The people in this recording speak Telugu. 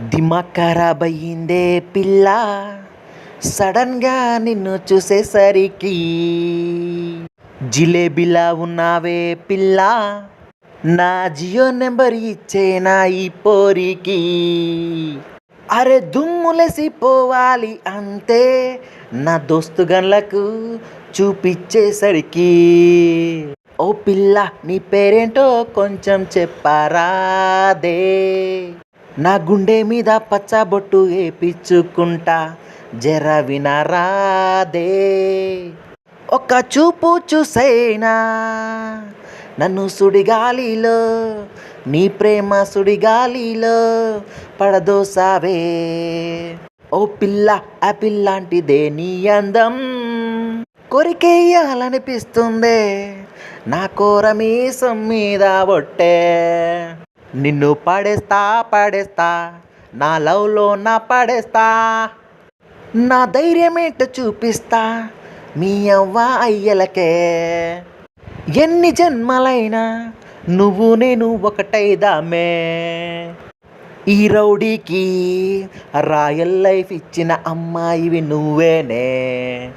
దిమాగ్ ఖరాబ్ అయ్యిందే పిల్ల. సడన్గా నిన్ను చూసేసరికి జిలేబిలా ఉన్నావే పిల్ల. నా జియో నెంబర్ ఇచ్చేనా ఈ పోరికి. అరే దుమ్ములసి పోవాలి అంతే. నా దోస్తు గన్లకు చూపించేసరికి ఓ పిల్ల నీ పేరేంటో కొంచెం చెప్పారాదే. నా గుండె మీద పచ్చబొట్టు వేపించుకుంటా జర వినరాదే ఒక చూపు చూసైనా? నన్ను సుడిగాలిలో నీ ప్రేమ సుడిగాలిలో పడదోసావే. ఓ పిల్ల ఆ పిల్లాంటిదే నీ అందం. కొరికేయాలనిపిస్తుందే నా కోర మీసం మీద ఒట్టే. నిన్ను పడేస్తా పడేస్తా. నా లవ్లో నా పడేస్తా. నా ధైర్యం ఏంటో చూపిస్తా. మీ అవ్వ అయ్యలకే. ఎన్ని జన్మలైనా నువ్వు నేను ఒకటైదామే. ఈ రౌడీకి రాయల్ లైఫ్ ఇచ్చిన అమ్మాయివి నువ్వేనే.